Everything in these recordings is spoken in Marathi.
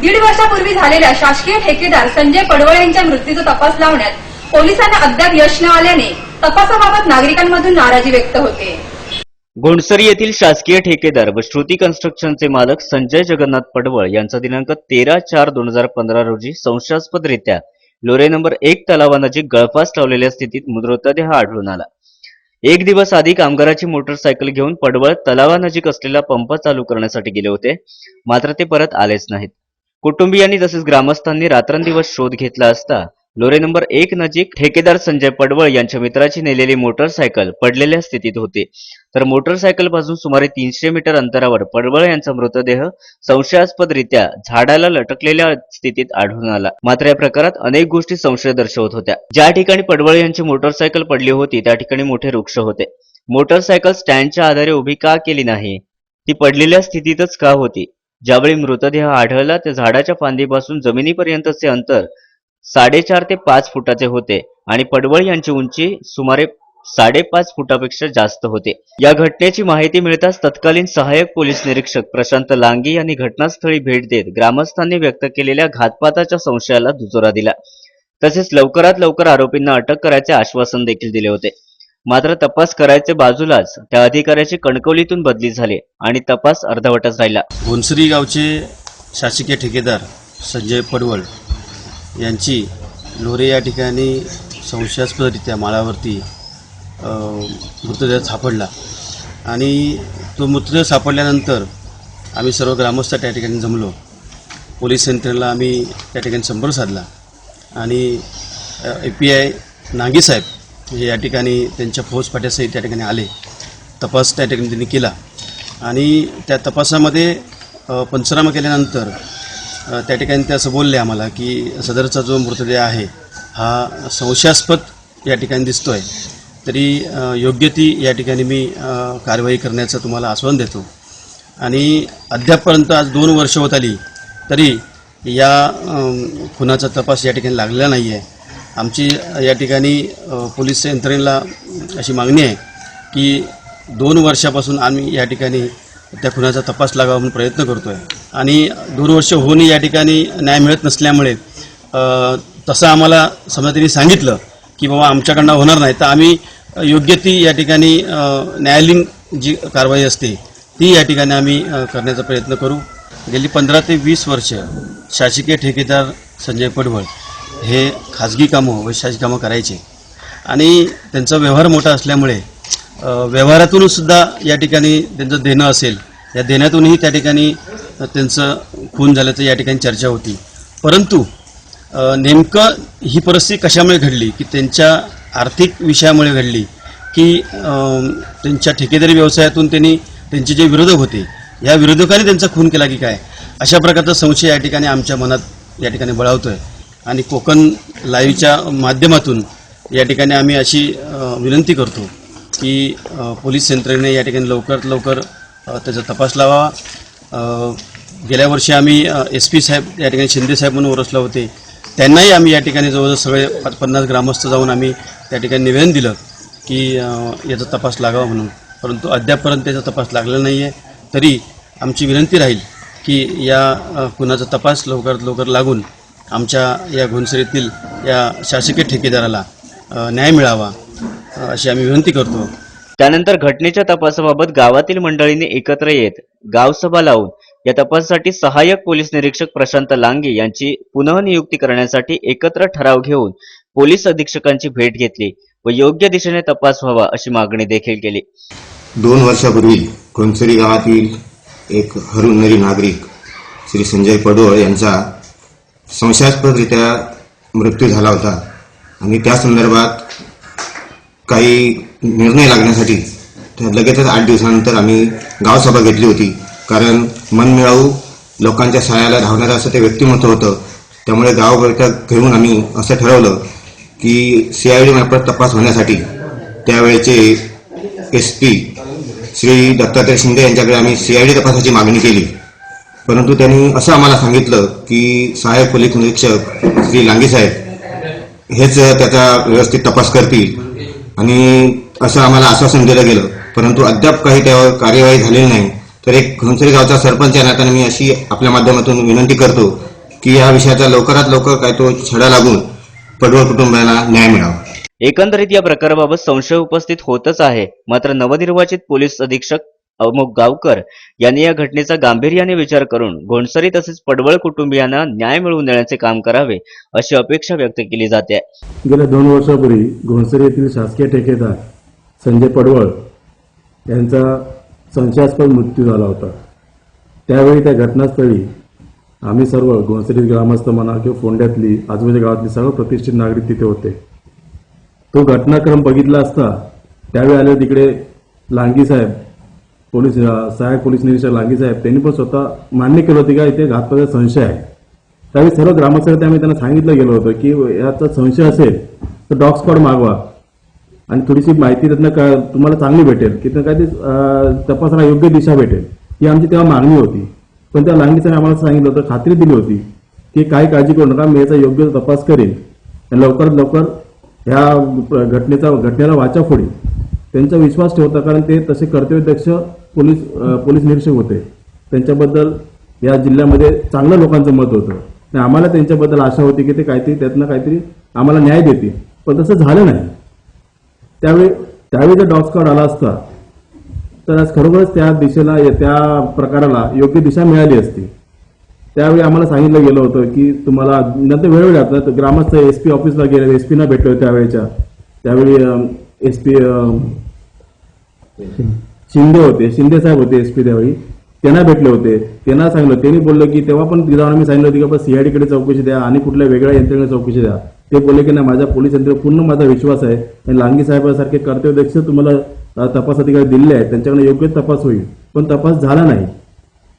दीड वर्षापूर्वी झालेल्या शासकीय ठेकेदार संजय पडवळ यांच्या मृत्यूचा तपास लावण्यात पोलिसांना अद्याप यश न आल्याने तपासाबाबत नागरिकांमधून नाराजी व्यक्त होते. घोणसरी येथील शासकीय ठेकेदार व श्रुती कन्स्ट्रक्शनचे मालक संजय जगन्नाथ पडवळ यांचा दिनांक तेरा चार दोन हजार पंधरा रोजी संशयास्पदरित्या लोरे नंबर एक तलावानजीक गळफास लावलेल्या स्थितीत मृतदेह आढळून आला. एक दिवस आधी कामगाराची मोटरसायकल घेऊन पडवळ तलावानजीक असलेला पंप चालू करण्यासाठी गेले होते. मात्र ते परत आलेच नाहीत. कुटुंबियांनी तसेच ग्रामस्थांनी रात्रंदिवस शोध घेतला असता लोरे नंबर एक नजीक ठेकेदार संजय पडवळ यांच्या मित्राची नेलेली मोटरसायकल पडलेल्या स्थितीत होती. तर मोटरसायकलपासून सुमारे तीनशे मीटर अंतरावर पडवळ यांचा मृतदेह संशयास्पदरित्या झाडाला लटकलेल्या स्थितीत आढळून आला. मात्र या प्रकारात अनेक गोष्टी संशय दर्शवत होत्या. ज्या ठिकाणी पडवळ यांची मोटरसायकल पडली होती त्या ठिकाणी मोठे वृक्ष होते. मोटरसायकल स्टँडच्या आधारे उभी का केली नाही ती पडलेल्या स्थितीतच का होती? ज्यावेळी मृतदेह आढळला त्या झाडाच्या फांदीपासून जमिनीपर्यंतचे अंतर साडेचार ते पाच फुटाचे होते आणि पडवळ यांची उंची सुमारे साडेपाच फुटापेक्षा जास्त होते. या घटनेची माहिती मिळताच तत्कालीन सहाय्यक पोलीस निरीक्षक प्रशांत लांगी यांनी घटनास्थळी भेट देत ग्रामस्थांनी व्यक्त केलेल्या घातपाताच्या संशयाला दुजोरा दिला. तसेच लवकरात लवकर आरोपींना अटक करायचे आश्वासन देखील दिले होते. मात्र तपास करायचे बाजूलाच त्या अधिकाऱ्याची कणकवलीतून बदली झाली आणि तपास अर्धवटच राहिला. घोनसरी गावचे शासकीय ठेकेदार संजय पडवळ यांची लोरे या ठिकाणी संशयास्पदरित्या माळावरती मृतदेह सापडला. आणि तो मृतदेह सापडल्यानंतर आम्ही सर्व ग्रामस्थ त्या ठिकाणी जमलो. पोलीस यंत्रणेला आम्ही त्या ठिकाणी संपर्क साधला. आणि ए पी आय नागीसाहेब हे या ठिकाणी त्यांच्या फौज फाट्यासहित त्या ठिकाणी आले. तपास त्या ठिकाणी त्यांनी केला. आणि त्या तपासामध्ये पंचनामा केल्यानंतर त्या ठिकाणी ते असं बोलले आम्हाला की सदरचा जो मृतदेह आहे हा संशयास्पद या ठिकाणी दिसतो आहे तरी योग्य ती या ठिकाणी मी कारवाई करण्याचं तुम्हाला आश्वासन देतो. आणि अद्यापपर्यंत आज दोन वर्ष होत आली तरी या खुनाचा तपास या ठिकाणी लागलेला नाही आहे आमची या ठिकाणी पोलीस यंत्रणेला अशी मागणी आहे की दोन वर्षापासून आम्ही या ठिकाणी त्या खुनाचा तपास लागावा म्हणून प्रयत्न करतो आहे आणि दोन वर्ष होऊनही या ठिकाणी न्याय मिळत नसल्यामुळे तसं आम्हाला समजा त्यांनी सांगितलं की बाबा आमच्याकडनं होणार नाही तर आम्ही योग्य ती या ठिकाणी न्यायालयीन जी कारवाई असते ती या ठिकाणी आम्ही करण्याचा प्रयत्न करू. गेली पंधरा ते वीस वर्ष शासकीय ठेकेदार संजय पडवळ हे खाजगी कामं वैशाची कामं करायचे. आणि त्यांचा व्यवहार मोठा असल्यामुळे व्यवहारातूनसुद्धा सुद्धा या ठिकाणी त्यांचं देणं असेल या देण्यातूनही त्या ठिकाणी त्यांचं खून झाल्याचं या ठिकाणी चर्चा होती. परंतु नेमकं ही परिस्थिती कशामुळे घडली? की त्यांच्या आर्थिक विषयामुळे घडली? की त्यांच्या ठेकेदारी व्यवसायातून त्यांनी त्यांचे जे विरोधक होते या विरोधकांनी त्यांचा खून केला की काय? अशा प्रकारचा संशय या ठिकाणी आमच्या मनात या ठिकाणी बळावतोय. आणि कोकण लाईव्हच्या माध्यमातून या ठिकाणी आम्ही अशी विनंती करतो की पोलीस यंत्रणेने या ठिकाणी लवकरात लवकर त्याचा तपास लावावा. गेल्या वर्षी आम्ही एस पी साहेब या ठिकाणी शिंदे साहेब म्हणून ओरसला होते. त्यांनाही आम्ही या ठिकाणी जवळजवळ सगळे पाच- पन्नास ग्रामस्थ जाऊन आम्ही त्या ठिकाणी निवेदन दिलं की याचा तपास लागावा म्हणून. परंतु अद्यापपर्यंत त्याचा तपास लागला नाही आहे तरी आमची विनंती राहील की या कुणाचा तपास लवकरात लवकर लागून आमच्या या घोणसरीतील या शासकीय ठेकेदाराला न्याय मिळावा अशी आम्ही विनंती करतो. त्यानंतर घटनेच्या तपासाबाबत गावातील मंडळींनी एकत्र येत गावसभा लावून या तपासासाठी सहाय्यक पोलीस निरीक्षक प्रशांत लांगे यांची पुनःनियुक्ती करण्यासाठी एकत्र ठराव घेऊन पोलीस अधीक्षकांची भेट घेतली व योग्य दिशेने तपास व्हावा अशी मागणी देखील केली. दोन वर्षापूर्वी कोणसरी गावातील एक हरुनरी नागरिक श्री संजय पडोळ यांचा संशयास्पदरित्या मृत्यू झाला होता. आणि त्या संदर्भात काही निर्णय लागण्यासाठी त्या लगेचच आठ दिवसानंतर आम्ही गावसभा घेतली होती. कारण मनमिळावू लोकांच्या सहाय्याला धावणारं असं ते व्यक्तिमत्व होतं. त्यामुळे गाव बैठक घेऊन आम्ही असं ठरवलं की सी आय डी मार्फत तपास होण्यासाठी त्यावेळेचे एस पी श्री दत्तात्रय शिंदे यांच्याकडे आम्ही सी आय डी तपासाची मागणी केली. परंतु त्यांनी असं आम्हाला सांगितलं की सहाय्यक पोलीस निरीक्षक श्री लांगे साहेब हेच त्याचा व्यवस्थित तपास करतील. आणि असं आम्हाला आश्वासन दिलं गेलं. परंतु अद्याप काही त्यावर कार्यवाही झालेली नाही. तर एक घनसरी गावचा सरपंच या नात्याने मी अशी आपल्या माध्यमातून विनंती करतो की या विषयाचा लवकरात लवकर काय तो छडा लागून पडवळ कुटुंबियांना न्याय मिळावा. एकंदरीत या प्रकाराबाबत संशय उपस्थित होतच आहे. मात्र नवनिर्वाचित पोलीस अधीक्षक अमोक गावकर यांनी या घटनेचा गांभीर्याने विचार करून घोणसरी तसेच पडवळ कुटुंबियांना न्याय मिळवून देण्याचे काम करावे अशी अपेक्षा व्यक्त केली जाते. गेल्या दोन वर्षापूर्वी घोणसरी येथील शासकीय ठेकेदार संजय पडवळ यांचा संशयास्पद मृत्यू झाला होता. त्यावेळी त्या घटनास्थळी आम्ही सर्व घोणसरी ग्रामस्थ म्हणा किंवा फोंड्यातली आजूबाजूच्या गावातली सर्व प्रतिष्ठित नागरिक तिथे होते. तो घटनाक्रम बघितला असता त्यावेळी आले तिकडे लांगी साहेब पोलीस अं, सहाय्यक पोलीस निरीक्षक लांगी साहेब त्यांनी पण स्वतः मान्य केलं होतं का इथे घातपाचा संशय आहे. त्यावेळी सर्व ग्रामस्थांनी आम्ही त्यांना सांगितलं गेलो होतं की याचा संशय असेल तर डॉग स्क्वॉड मागवा. आणि थोडीशी माहिती त्यातनं का तुम्हाला चांगली भेटेल की काय ते तपासाला योग्य दिशा भेटेल. ही आमची तेव्हा मागणी होती. पण त्या लांगीसाने आम्हाला सांगितलं होतं खात्री दिली होती की काही काळजी करू नका मी याचा योग्य तपास करेन. आणि लवकरात लवकर ह्या घटनेचा घटनेला वाचा फोडेल त्यांचा विश्वास ठेवता कारण ते तसे कर्तव्यदक्ष पोलीस पोलीस निरीक्षक होते. त्यांच्याबद्दल या जिल्ह्यामध्ये चांगल्या लोकांचं मत होतं. आणि आम्हाला त्यांच्याबद्दल आशा होती की ते काहीतरी त्यातनं काहीतरी आम्हाला न्याय देतील. पण तसं झालं नाही. त्यावेळी त्यावेळी जर डॉक्स कार्ड आला असता तर आज खरोखरच त्या दिशेला त्या प्रकाराला योग्य दिशा मिळाली असती. त्यावेळी आम्हाला सांगितलं गेलं होतं की तुम्हाला नंतर वेळोवेळी आता ग्रामस्थ एस पी ऑफिसला गेले एस पीना भेटलो त्यावेळेच्या त्यावेळी एस पी शिंदे होते शिंदे साहेब होते एस पी त्यावेळी. त्यांना भेटले होते. त्यांना सांगितलं त्यांनी बोललं की तेव्हा पण जाऊन आम्ही सांगितलं होतं की बाबा सीआयडीकडे चौकशी द्या आणि कुठल्या वेगळ्या यंत्रणेकडे चौकशी द्या. ते बोलले की नाही माझ्या पोलीस यंत्र पूर्ण माझा विश्वास आहे. आणि लांगी साहेबांसारखे कर्तव्यदक्ष तुम्हाला तपास अधिकारी दिलेले आहेत. त्यांच्याकडे योग्य तपास होईल. पण तपास झाला नाही.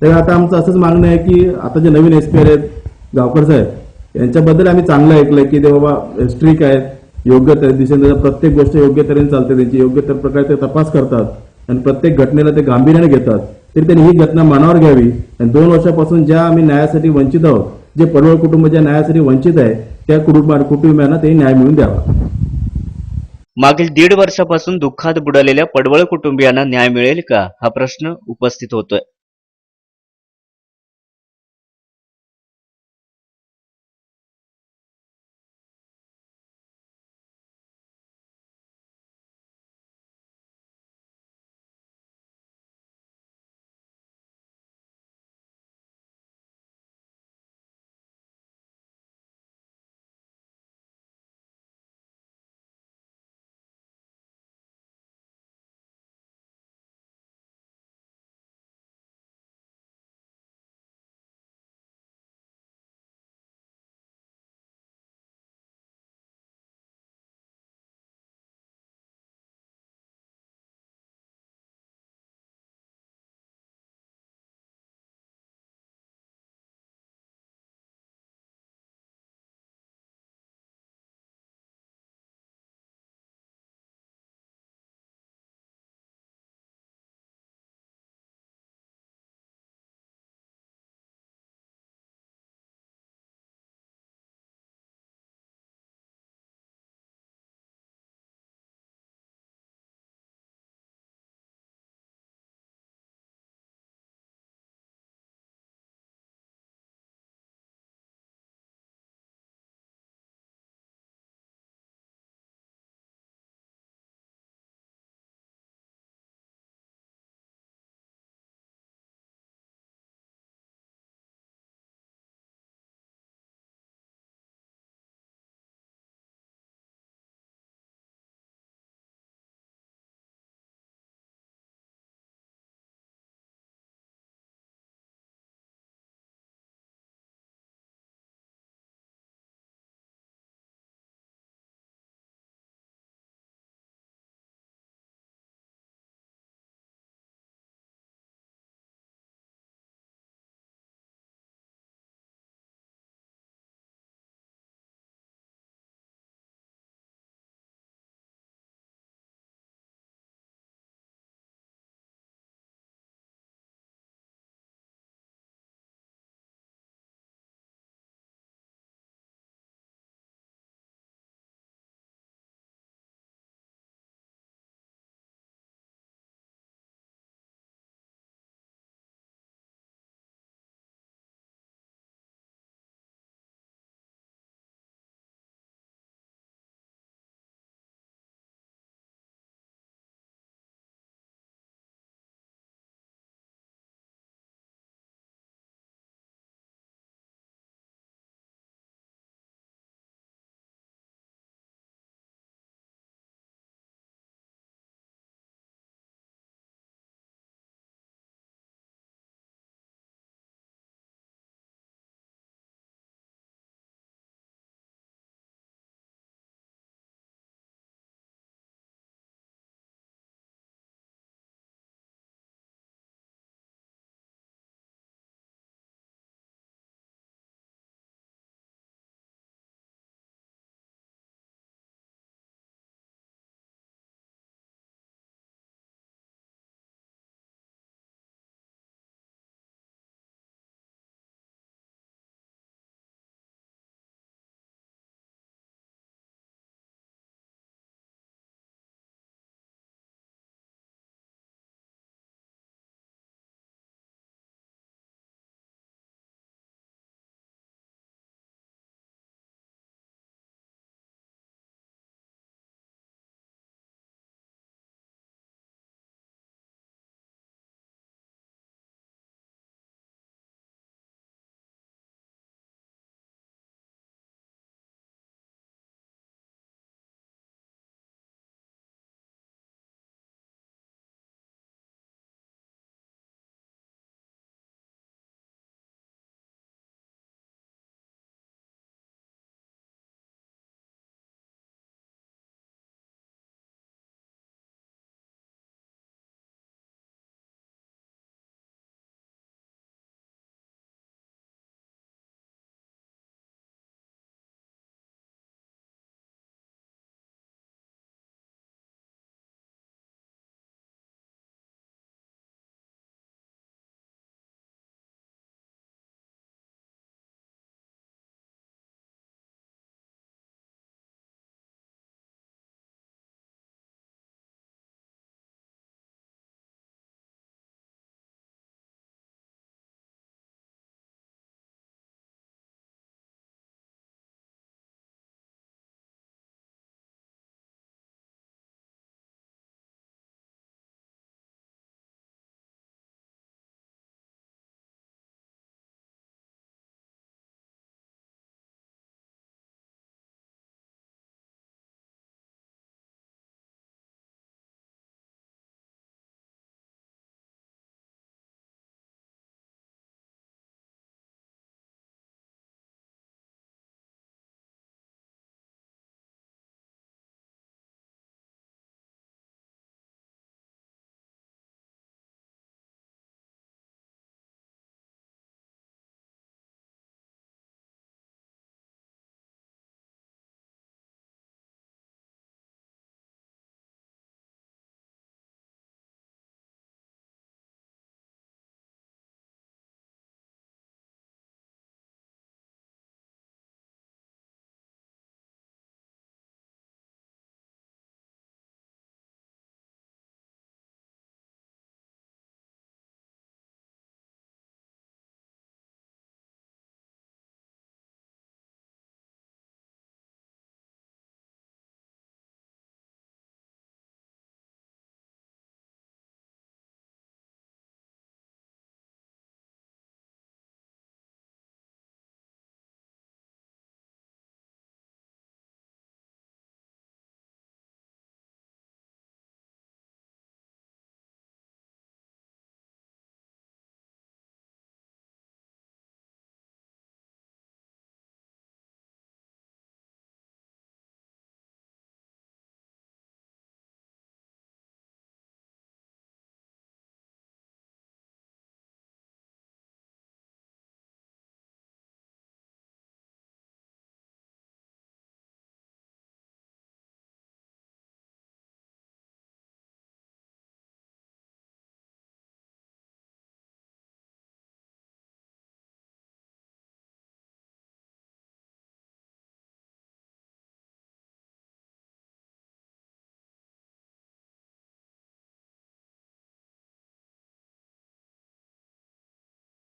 तर आता आमचं असंच मागणं आहे की आता जे नवीन एस पी आहेत गावकर साहेब यांच्याबद्दल आम्ही चांगलं ऐकलंय की ते बाबा स्ट्रिक आहेत योग्य दिशेने प्रत्येक गोष्ट योग्य तऱ्हेने चालते त्यांची योग्य तर प्रकारे ते तपास करतात. आणि प्रत्येक घटनेला ते गांभीर्याने घेतात. तरी त्यांनी ही घटना मनावर घ्यावी. आणि दोन वर्षापासून ज्या आम्ही न्यायासाठी वंचित आहोत जे पडवळ कुटुंब ज्या न्यायासाठी वंचित आहे त्या कुटुंबा कुटुंबियांना ते न्याय मिळवून द्यावा. मागील दीड वर्षापासून दुःखात बुडालेल्या पडवळ कुटुंबियांना न्याय मिळेल का? हा प्रश्न उपस्थित होतोय.